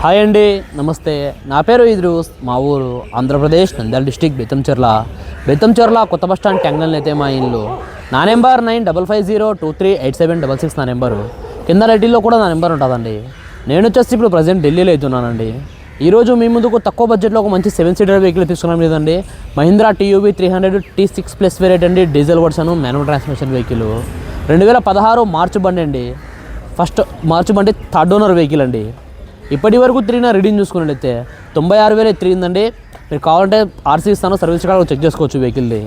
Hi అండి నమస్తే. నా పేరు ఇద్రూస్ మా ఊరు ఆంధ్రప్రదేశ్ నంద్యాల డిస్టిక్ బెత్తంచెర్ల బెత్తంచెర్ల కొత్త బస్ స్టాండ్ ట్యాంగల్ అయితే మా ఇల్లు. నా number nine double five zero two three eight seven double six నా నెంబరు. కింద రెడ్డిలో కూడా నా నెంబర్ ఉంటుందండి. నేను వచ్చేసి ఇప్పుడు ప్రజెంట్ ఢిల్లీలో అవుతున్నానండి. ఈరోజు మీ ముందుకు తక్కువ బడ్జెట్లో ఒక మంచి సెవెన్ సీటర్ వెహికల్ తీసుకున్నాం లేదండి. Mahindra TUV three hundred T six plus variant అండి diesel version manual transmission vehicle. రెండు వేల పదహారు మార్చి బండి అండి. ఫస్ట్ మార్చి బండి థర్డ్ ఓనర్ వెహికల్ అండి. ఇప్పటి వరకు తిరిగిన రీడింగ్ చూసుకున్నట్లయితే తొంభై ఆరు వేలు తిరిగిందండి. మీరు కావాలంటే ఆర్సీ ఇస్తాను సర్వీస్ కార్డు చెక్ చేసుకోవచ్చు వెహికల్ని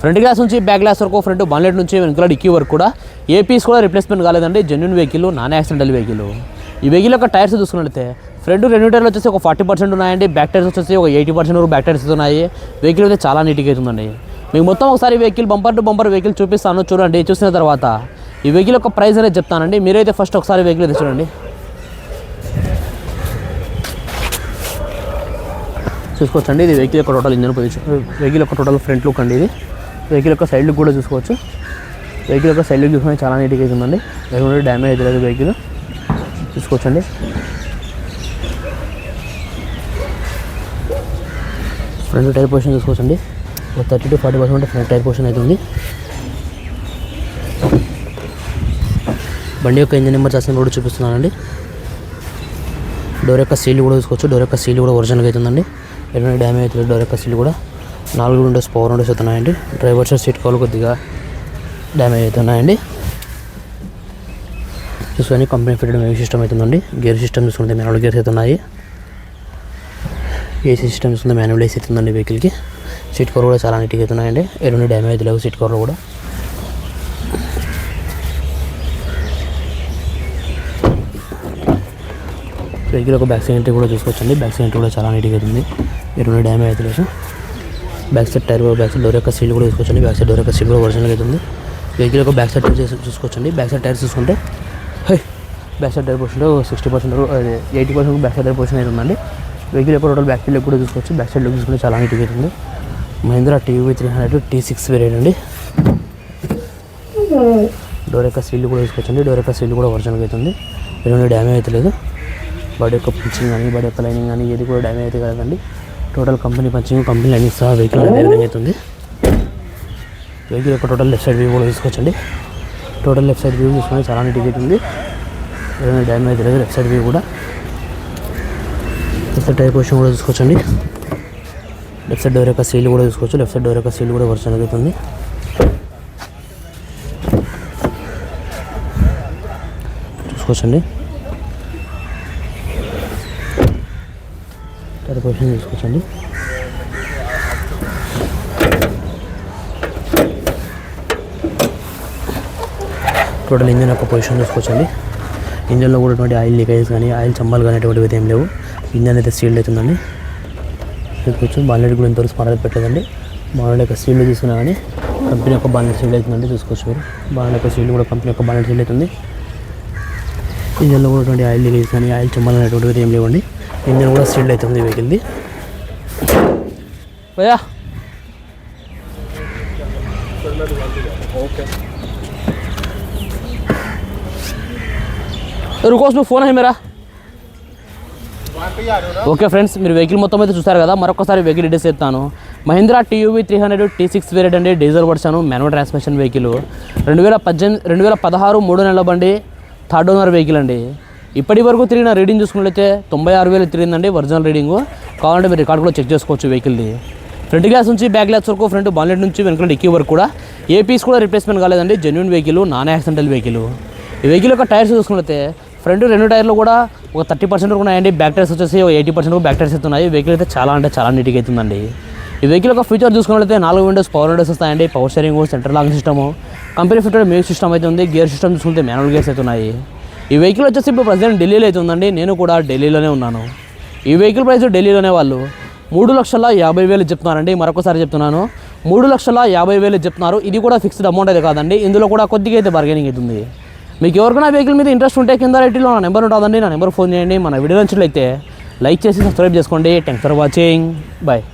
ఫ్రంట్ గ్లాస్ నుంచి బ్యాక్ గ్లాస్ వరకు ఫ్రంట్ బాన్లెట్ నుంచి వెనకాల డిక్కీ వరకు కూడా ఏ పీస్ కూడా రిప్లేస్మెంట్ కాలేదండి. Genuine vehicle non accidental vehicle ఈ వెహికల్ యొక్క టైర్స్ చూసుకున్నట్లయితే ఫ్రంట్ రెండు టైర్లు వచ్చేసి ఒక ఫార్టీ పర్సెంట్ ఉన్నాయండి. బ్యాక్ టైర్స్ వచ్చేసి ఒక ఎయిటీ పర్సెంట్ వరకు బ్యాక్ టైర్స్ ఉన్నాయి. వెహికల్ అయితే చాలా నీట్గా అవుతుందండి మీకు మొత్తం ఒకసారి vehicle bumper to bumper vehicle చూపిస్తాను. చూడండి చూసిన తర్వాత ఈ వెహికల్ యొక్క ప్రైస్ అనేది చెప్తానండి. మీరైతే ఫస్ట్ ఒకసారి వెహికల్ అయితే చూడండి. చూసుకోవచ్చండి. ఇది వెహికల్ యొక్క టోటల్ ఇంజన్ పొజిషన్ వెహికల్ యొక్క టోటల్ ఫ్రంట్ లుక్ అండి ఇది. వెహికల్ యొక్క సైడ్ లుక్ కూడా చూసుకోవచ్చు. వెహికల్ యొక్క సైడ్ లుక్ చూసుకుంటే చాలా నీట్గా అవుతుందండి ఎటువంటి డ్యామేజ్ అయితే లేదు వెహికల్. చూసుకోవచ్చండి. ఫ్రంట్ టైర్ పొజిషన్ చూసుకోవచ్చండి. ఒక thirty to forty percent front tyre position అవుతుంది బండి యొక్క ఇంజన్ నెంబర్ చేసిన కూడా చూపిస్తున్నానండి. డోర్ యొక్క సీల్ కూడా చూసుకోవచ్చు. డోర్ యొక్క సీల్ కూడా ఒరిజినల్గా అవుతుందండి ఎటువంటి డ్యామేజ్ లేదు డోర్ సీట్లు కూడా. నాలుగు విండోస్ పవర్ విండోస్ అవుతున్నాయండి. డ్రైవర్ సీట్ కాలు కొద్దిగా డ్యామేజ్ అవుతున్నాయండి. చూసుకొని కంపెనీ ఫిటెడ్ మ్యూజిక్ సిస్టమ్ అవుతుందండి. గేర్ సిస్టమ్ చూసుకుంటే మాన్యువల్ గేర్స్ అవుతున్నాయి. ఏసీ సిస్టమ్ చూసుకుంటే మాన్యువల్ ఏసీ అవుతుందండి వెహికల్కి. సీట్ కవర్ కూడా చాలా నీట్గా అవుతున్నాయండి. ఎటువంటి డ్యామేజ్ లేవు సీట్ కవర్ కూడా. వెహికల్ ఒక బ్యాక్ సైడ్ కూడా చూసుకోవచ్చండి. బ్యాక్ సైడ్ కూడా చాలా నీట్గా అవుతుంది. ఎటువంటి డ్యామేజ్ అయితే లేదు. Back side tyre back side door యొక్క సీల్ కూడా చూసుకోవచ్చండి. బ్యాక్ సైడ్ డోర్ యొక్క సీల్ కూడా ఒరిజినల్ అవుతుంది వెహికల్ యొక్క బ్యాక్ సైడ్ టైర్ చూసుకోవచ్చండి. బ్యాక్ సైడ్ టైర్స్ చూసుకుంటే high back side tyre portion sixty percent eighty percent back side tyre అయితే ఉందండి. వెహికల్ యొక్క టోటల్ బ్యాక్ సైడ్ కూడా చూసుకోవచ్చు. బ్యాక్ సైడ్ లుక్ చూసుకుంటే చాలా నీట్గా అవుతుంది Mahindra TV three hundred T six variant అండి. డోర్ యొక్క సీల్ కూడా చూసుకోవచ్చండి. డోర్ యొక్క సీల్ కూడా ఒరిజినల్ అవుతుంది ఎటువంటి డ్యామేజ్ అయితే లేదు. బాడీ యొక్క పిచ్చింగ్ కానీ బాడీ యొక్క లైనింగ్ కానీ ఏది కూడా డ్యామేజ్ అయితే కదండి. టోటల్ కంపెనీ పంచింగ్ కంపెనీ అన్ని సహా వెహికల్ అనేది అవుతుంది? వెహికల్ యొక్క టోటల్ లెఫ్ట్ సైడ్ వ్యూ కూడా తీసుకోవచ్చండి టోటల్ లెఫ్ట్ సైడ్ వ్యూ తీసుకుని చాలా నీట్గా అవుతుంది. ఏదైనా డ్యామేజ్ లేదు లెఫ్ట్ సైడ్ వ్యూ కూడా. లెఫ్ట్ సైడ్ టైర్ పొజిషన్ కూడా చూసుకోవచ్చండి. లెఫ్ట్ సైడ్ డోర్ యొక్క సీల్ కూడా చూసుకోవచ్చు. లెఫ్ట్ సైడ్ డోర్ యొక్క సీల్ కూడా వర్షన్ అవుతుంది. చూసుకోవచ్చండి. తర్వాత పొజిషన్ తీసుకొచ్చండి. టోటల్ ఇంజన్ యొక్క పొజిషన్ చూసుకోవచ్చండి ఇంజన్లో కూడా ఎటువంటి ఆయిల్ లీకేజెస్ కానీ ఆయిల్ చంబాలు కానీ అటువంటివి ఏం లేవు. ఇంజన్ అయితే సీల్డ్ అవుతుందండి. చూసుకోవచ్చు బాలెట్ కూడా ఇంతవరకు స్మార్ట్ పెట్టలేదండి. బాలెట్ యొక్క సీల్డ్ తీసుకున్నా కానీ కంపెనీ యొక్క బాలెట్ సీల్డ్ అవుతుందండి. చూసుకోవచ్చు మీరు. బాలెట్ యొక్క సీల్డ్ కూడా కంపెనీ యొక్క బాలెట్ సీల్డ్ అవుతుంది. ఇంజన్లో కూడా ఎటువంటి ఆయిల్ లీకేజ్ కానీ ఆయిల్ చమ్మాలు అనేటువంటివి అయితే ఏం లేవండి ఇంజన్ కూడా సీల్డ్ అవుతుంది వెహికల్ది భయ్యా रुको उसमें फ़ोन है मेरा ఓకే ఫ్రెండ్స్ మీరు వెహికల్ మొత్తం అయితే చూస్తారు కదా మరొకసారి వెహికల్ డీటెయిల్స్ చెప్తాను Mahindra TUV three hundred T six variant అండి diesel version manual transmission vehicle రెండు వేల పద్దెనిమిది రెండు వేల పదహారు మూడు నెలల బండి థర్డ్ ఓనర్ వెహికల్ అండి. ఇప్పటి వరకు తిరిగిన రీడింగ్ చూసుకున్నట్లయితే తొంభై ఆరు వేలు తిరిగిందండి ఒరిజినల్ రీడింగ్. కావాలంటే మీరు రికార్డ్ కూడా చెక్ చేసుకోవచ్చు వెహికల్ది. ఫ్రంట్ గ్లాస్ నుంచి బ్యాక్ గ్లాస్ వరకు ఫ్రంట్ బాన్లెట్ నుంచి వెనుక డిక్కీ వరకు కూడా ఏ పీస్ కూడా రిప్లేస్మెంట్ కాలేదండి genuine vehicle non accidental vehicle. ఈ వెహికల్ యొక్క టైర్స్ చూసుకున్నట్లయితే ఫ్రంట్ రెండు టైర్లు కూడా ఒక థర్టీ పర్సెంట్ వరకు ఉన్నాయండి బ్యాక్ టైర్స్ వచ్చేసి ఒక ఎయిటీ పర్సెంట్ బ్యాక్ టైర్స్ అయితే ఉన్నాయి వెహికల్ అయితే చాలా అంటే చాలా నీట్గా అవుతుందండి ఈ వెహికల్ యొక్క ఫీచర్ చూసుకున్నట్లయితే నాలుగు విండోస్ పవర్ విండోస్ వస్తాయండి. Power steering centre lock system company fitted music system అయితే ఉంది గేర్ సిస్టమ్ చూసుకుంటే మాన్యువల్ గేర్స్ అయితే ఉన్నాయి. ఈ వెహికల్ వచ్చేసి ఇప్పుడు ప్రజెంట్ ఢిల్లీలో అయితే ఉందండి నేను కూడా ఢిల్లీలోనే ఉన్నాను. ఈ వెహికల్ ప్రైస్ ఢిల్లీలోనే వాళ్ళు మూడు లక్షల యాభై వేలు చెప్తున్నారండి మరొకసారి చెప్తున్నాను. మూడు లక్షల యాభై వేలు చెప్తున్నారు ఇది కూడా ఫిక్స్డ్ అమౌంట్ అయితే కాదండి ఇందులో కూడా కొద్దిగా అయితే బార్గెనింగ్ అవుతుంది మీకు ఎవరికైనా వెహికల్ మీద ఇంట్రెస్ట్ ఉంటే కింద రేట్లో నా నెంబర్ ఉంటుందండి నా నెంబర్ ఫోన్ చేయండి మన వీడియో నచ్చినట్లయితే లైక్ చేసి సబ్స్క్రైబ్ చేసుకోండి. Thanks for watching bye